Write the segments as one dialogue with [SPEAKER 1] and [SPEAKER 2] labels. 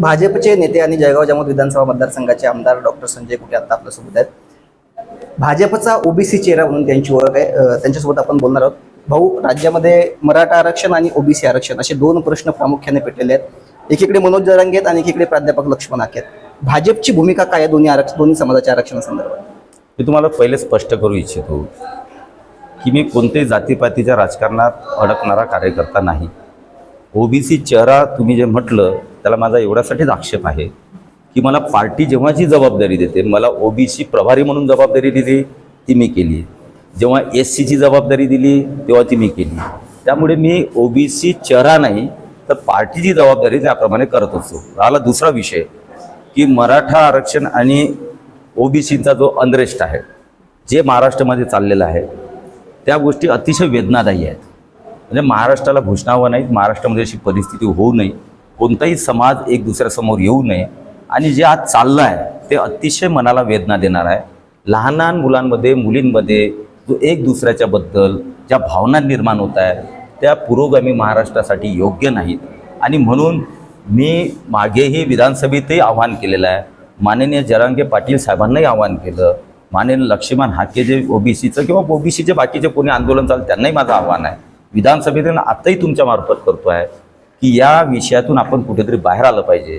[SPEAKER 1] भाजपचे नेते आणि जळगाव जामोद विधानसभा मतदारसंघाचे आमदार डॉक्टर संजय कुटे आता आपल्यासोबत आहेत. भाजपचा ओबीसी चेहरा म्हणून त्यांची ओळख आहे. त्यांच्यासोबत आपण बोलणार आहोत. भाऊ राज्यामध्ये मराठा आरक्षण आणि ओबीसी आरक्षण असे दोन प्रश्न प्रामुख्याने पेटलेले आहेत. एकीकडे मनोज जरांगे आहेत आणि एकीकडे प्राध्यापक लक्ष्मण हाके आहेत. भाजपची भूमिका काय आहे दोन्ही आरक्षण दोन्ही समाजाच्या आरक्षणासंदर्भात
[SPEAKER 2] मी तुम्हाला पहिले स्पष्ट करू इच्छितो की मी कोणत्याही जातीपातीच्या राजकारणात अडकणारा कार्यकर्ता नाही. ओबीसी चेहरा तुम्ही जे म्हटलं त्याला माझा एवढ्यासाठीच आक्षेप आहे की मला पार्टी जेव्हा जी जबाबदारी देते मला ओबीसी प्रभारी म्हणून जबाबदारी दिली ती मी केली. जेव्हा एस सीची जबाबदारी दिली तेव्हा ती मी केली. त्यामुळे मी ओबीसी चेहरा नाही तर पार्टीची जबाबदारी त्याप्रमाणे करत असतो. राहिला दुसरा विषय की मराठा आरक्षण आणि ओबीसीचा जो अनरेस्ट आहे जे महाराष्ट्रामध्ये चाललेलं आहे त्या गोष्टी अतिशय वेदनादायी आहेत. म्हणजे महाराष्ट्राला घोषणावं नाही महाराष्ट्रामध्ये अशी परिस्थिती होऊ नये. कोणताही समाज एक दुसऱ्यासमोर येऊ नये. आणि जे आज चाललं आहे ते अतिशय मनाला वेदना देणार आहे. लहान लहान मुलांमध्ये मुलींमध्ये जो एक दुसऱ्याच्याबद्दल ज्या भावना निर्माण होत आहेत त्या पुरोगामी महाराष्ट्रासाठी योग्य नाहीत. आणि म्हणून मी मागेही विधानसभेतही आव्हान केलेलं आहे. माननीय जरांगे पाटील साहेबांनाही आव्हान केलं. माननीय लक्ष्मण हाके जे ओबीसीचं किंवा ओबीसीचे बाकीचे कोणी आंदोलन चालतं त्यांनाही माझं आव्हान आहे. विधानसभेतून आत्ताही तुमच्या मार्फत करतो आहे की या विषयातून आपण कुठेतरी बाहेर आलं पाहिजे.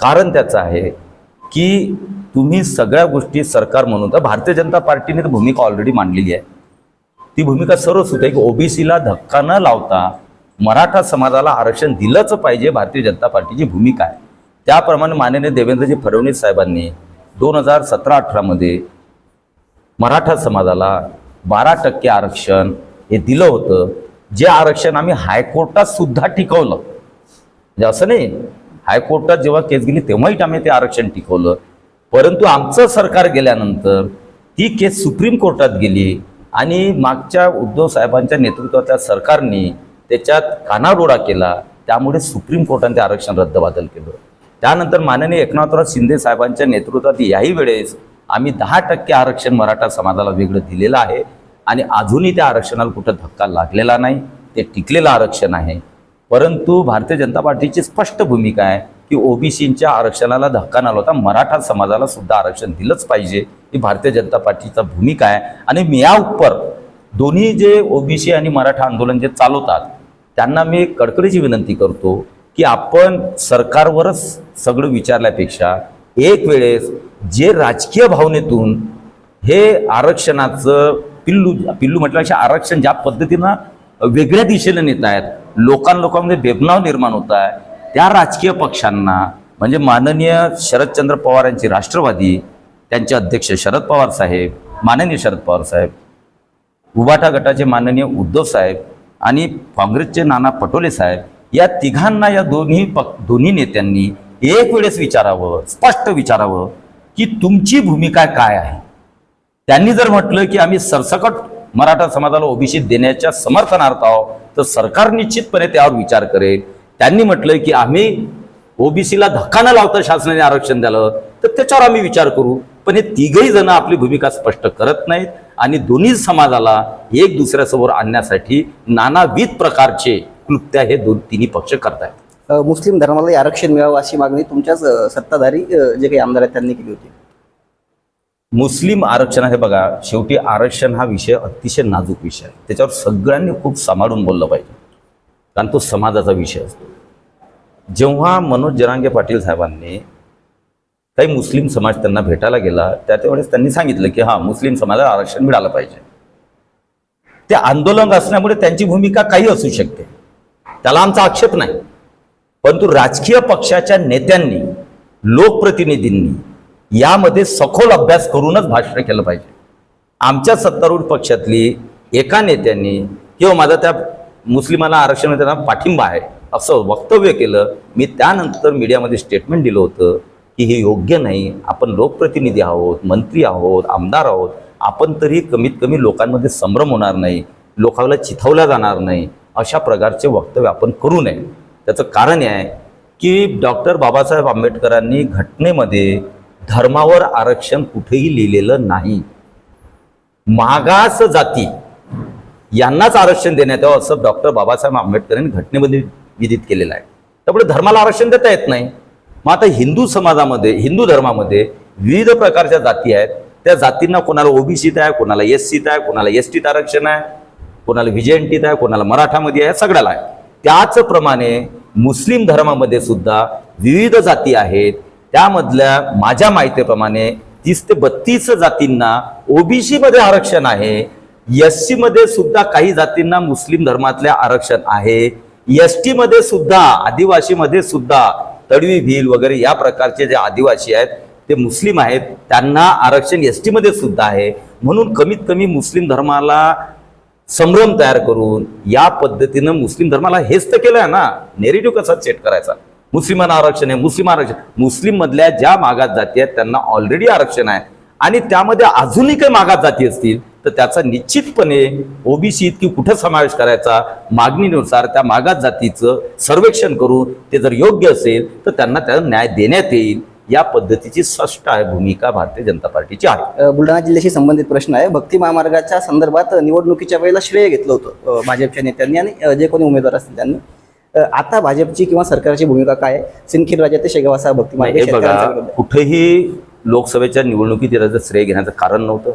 [SPEAKER 2] कारण त्याचं आहे की तुम्ही सगळ्या गोष्टी सरकार म्हणून तर भारतीय जनता पार्टीने तर भूमिका ऑलरेडी मांडलेली आहे. ती भूमिका सर्व सुट आहे की ओबीसीला धक्का न लावता मराठा समाजाला आरक्षण दिलंच पाहिजे भारतीय जनता पार्टीची भूमिका आहे. त्याप्रमाणे माननीय देवेंद्रजी फडणवीस साहेबांनी दोन हजार सतरा अठरामध्ये मराठा समाजाला बारा टक्के आरक्षण हे दिलं होतं. जे आरक्षण आम्ही हायकोर्टात सुद्धा टिकवलं. म्हणजे असं नाही हायकोर्टात जेव्हा केस गेली तेव्हाही आम्ही ते आरक्षण टिकवलं. परंतु आमचं सरकार गेल्यानंतर ती केस सुप्रीम कोर्टात गेली आणि मागच्या उद्धव साहेबांच्या नेतृत्वातल्या सरकारने त्याच्यात कानाडोळा केला. त्यामुळे सुप्रीम कोर्टाने ते आरक्षण रद्दबादल केलं. त्यानंतर माननीय एकनाथराव शिंदे साहेबांच्या नेतृत्वात याही वेळेस आम्ही दहा टक्के आरक्षण मराठा समाजाला वेगळं दिलेलं आहे. आणि अजूनही त्या आरक्षणाला कुठं धक्का लागलेला नाही ते टिकलेलं आरक्षण आहे. परंतु भारतीय जनता पार्टीची स्पष्ट भूमिका आहे की ओबीसींच्या आरक्षणाला धक्का न होता मराठा समाजाला सुद्धा आरक्षण दिलंच पाहिजे ही भारतीय जनता पार्टीचा भूमिका आहे. आणि मी या उपर दोन्ही जे ओबीसी आणि मराठा आंदोलन जे चालवतात त्यांना मी कडकडीची विनंती करतो की आपण सरकारवरच सगळं विचारल्यापेक्षा एक वेळेस जे राजकीय भावनेतून हे आरक्षणाचं पिल्लू पिल्लू म्हटल्यापेक्षा आरक्षण ज्या पद्धतीनं वेगळ्या दिशेने नेत आहेत लोकां लोकांमध्ये बेबनाव निर्माण होत आहे त्या राजकीय पक्षांना म्हणजे माननीय शरदचंद्र पवार यांची राष्ट्रवादी त्यांचे अध्यक्ष शरद पवार साहेब माननीय शरद पवार साहेब उबाटा गटाचे माननीय उद्धव साहेब आणि काँग्रेसचे नाना पटोले साहेब या तिघांना या दोन्ही पक दोन्ही नेत्यांनी एक वेळेस विचारावं स्पष्ट विचारावं की तुमची भूमिका काय आहे? त्यांनी जर म्हटलं की आम्ही सरसकट मराठा समाजाला ओबीसी देण्याच्या समर्थनार्थ आहोत तर सरकार निश्चितपणे त्यावर विचार करेल. त्यांनी म्हटलं की आम्ही ओबीसीला धक्का न लावता शासनाने आरक्षण द्यालं तर त्याच्यावर आम्ही विचार करू. पण हे तिघही जण आपली भूमिका स्पष्ट करत नाहीत आणि दोन्ही समाजाला एक दुसऱ्यासमोर आणण्यासाठी नानाविध प्रकारचे कृत्या हे दोन तिन्ही पक्ष करतायत.
[SPEAKER 1] मुस्लिम धर्माला आरक्षण मिळावं अशी मागणी तुमच्याच सत्ताधारी जे काही आमदार आहेत त्यांनी केली होती.
[SPEAKER 2] मुस्लिम आरक्षण हे बघा शेवटी आरक्षण हा विषय अतिशय नाजूक विषय आहे. त्याच्यावर सगळ्यांनी खूप सांभाळून बोललं पाहिजे. कारण तो समाजाचा विषय असतो. जेव्हा मनोज जरांगे पाटील साहेबांनी काही मुस्लिम समाज त्यांना भेटायला गेला त्या त्यावेळेस त्यांनी सांगितलं की हां मुस्लिम समाजाला आरक्षण मिळालं पाहिजे. ते आंदोलन असल्यामुळे त्यांची भूमिका काही असू शकते. त्याला आमचा आक्षेप नाही. परंतु राजकीय पक्षाच्या नेत्यांनी लोकप्रतिनिधींनी यामध्ये सखोल अभ्यास करूनच भाष्य केलं पाहिजे. आमच्या सत्तारूढ पक्षातली एका नेत्यांनी किंवा माझा त्या मुस्लिमांना आरक्षण त्यांना पाठिंबा आहे असं वक्तव्य केलं मी त्यानंतर मीडियामध्ये स्टेटमेंट दिलं होतं की हे योग्य नाही आपण लोकप्रतिनिधी आहोत मंत्री आहोत आमदार आहोत आपण तरी कमीत कमी लोकांमध्ये संभ्रम होणार नाही लोकांना चिथवल्या जाणार नाही अशा प्रकारचे वक्तव्य आपण करू नये. त्याचं कारण हे आहे की डॉक्टर बाबासाहेब आंबेडकरांनी घटनेमध्ये धर्मावर आरक्षण कुठेही लिहिलेलं नाही. मागास जाती यांनाच आरक्षण देण्यात यावं असं डॉक्टर बाबासाहेब आंबेडकर यांनी घटनेमध्ये विदित केलेलं आहे. त्यामुळे धर्माला आरक्षण देता येत नाही. मग आता हिंदू समाजामध्ये हिंदू धर्मामध्ये विविध प्रकारच्या जाती आहेत. त्या जातींना कोणाला ओबीसीत आहे कोणाला एस सीत आहे कोणाला एस टीत आरक्षण आहे कोणाला विजयंटीत आहे कोणाला मराठामध्ये आहे सगळ्याला आहे. त्याचप्रमाणे मुस्लिम धर्मामध्ये सुद्धा विविध जाती आहेत. त्यामधल्या माझ्या माहितीप्रमाणे तीस ते बत्तीस जातींना ओबीसी मध्ये आरक्षण आहे. एस सी मध्ये सुद्धा काही जातींना मुस्लिम धर्मातल्या आरक्षण आहे. एस टी मध्ये सुद्धा आदिवासी मध्ये सुद्धा तडवी भील वगैरे या प्रकारचे जे आदिवासी आहेत ते मुस्लिम आहेत त्यांना आरक्षण एस टीमध्ये सुद्धा आहे. म्हणून कमीत कमी मुस्लिम धर्माला संभ्रम तयार करून या पद्धतीनं मुस्लिम धर्माला हेच तर केलंय ना. नेरेटिव्ह कसा सेट करायचा? मुस्लिमांना आरक्षण आहे मुस्लिम आरक्षण. मुस्लिम मधल्या ज्या मागात जाती आहेत त्यांना ऑलरेडी आरक्षण आहे. आणि त्यामध्ये अजूनही काही मागात जाती असतील तर त्याचा निश्चितपणे ओबीसी इतकी कुठं समावेश करायचा? मागणीनुसार त्या मागात जातीचं सर्वेक्षण करून ते जर योग्य असेल तर त्यांना त्याला न्याय देण्यात येईल. या पद्धतीची स्पष्ट आहे भूमिका भारतीय जनता पार्टीची आहे.
[SPEAKER 1] बुलढाणा जिल्ह्याशी संबंधित प्रश्न आहे. भक्ती महामार्गाच्या संदर्भात निवडणुकीच्या वेळेला श्रेय घेतलं होतं भाजपच्या नेत्यांनी आणि जे कोणी उमेदवार असतील त्यांनी. आता भाजपची किंवा सरकारची भूमिका काय सिंदखेड राज्यात शेगाव असा भक्ती मार्ग.
[SPEAKER 2] कुठेही लोकसभेच्या निवडणुकीत याचं श्रेय घेण्याचं कारण नव्हतं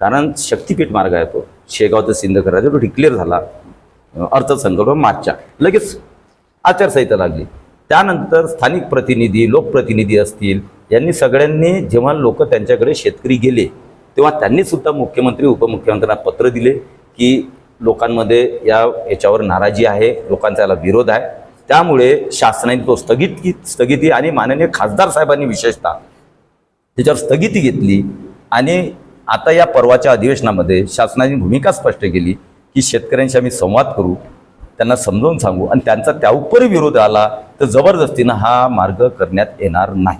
[SPEAKER 2] कारण शक्तीपीठ मार्ग आहे तो. शेगाव ते सिंदखेड राज्य तो डिक्लेअर झाला. अर्थसंकल्प मार्चच्या लगेच आचारसंहिता लागली. त्यानंतर स्थानिक प्रतिनिधी लोकप्रतिनिधी असतील यांनी सगळ्यांनी जेव्हा लोक त्यांच्याकडे शेतकरी गेले तेव्हा त्यांनी सुद्धा मुख्यमंत्री उपमुख्यमंत्र्यांना पत्र दिले की लोकांमध्ये या याच्यावर नाराजी आहे लोकांचा याला विरोध आहे. त्यामुळे शासनाने तो स्थगित स्थगिती आणि माननीय खासदार साहेबांनी विशेषतः त्याच्यावर स्थगिती घेतली आणि आता या परवाच्या अधिवेशनामध्ये शासनाची भूमिका स्पष्ट केली की शेतकऱ्यांशी आम्ही संवाद करू त्यांना समजावून सांगू आणि त्यांचा त्याउपरी विरोध आला तर जबरदस्तीनं हा मार्ग करण्यात येणार नाही.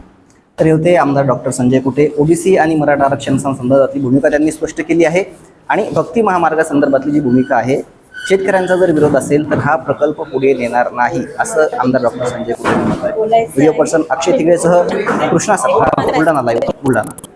[SPEAKER 1] तर होते आमदार डॉक्टर संजय कुटे ओबीसी आणि मराठा आरक्षण संदर्भातली भूमिका त्यांनी स्पष्ट केली आहे. आणि भक्ती महामार्गासंदर्भातली जी भूमिका आहे शेतकऱ्यांचा जर विरोध असेल तर हा प्रकल्प पुढे नेणार नाही असं आमदार डॉक्टर संजय कुटे म्हणत व्हिडिओ पर्सन अक्षय तिगळेसह कृष्णा सत्ता बुलढाणा लाईव्ह बुलढाणा.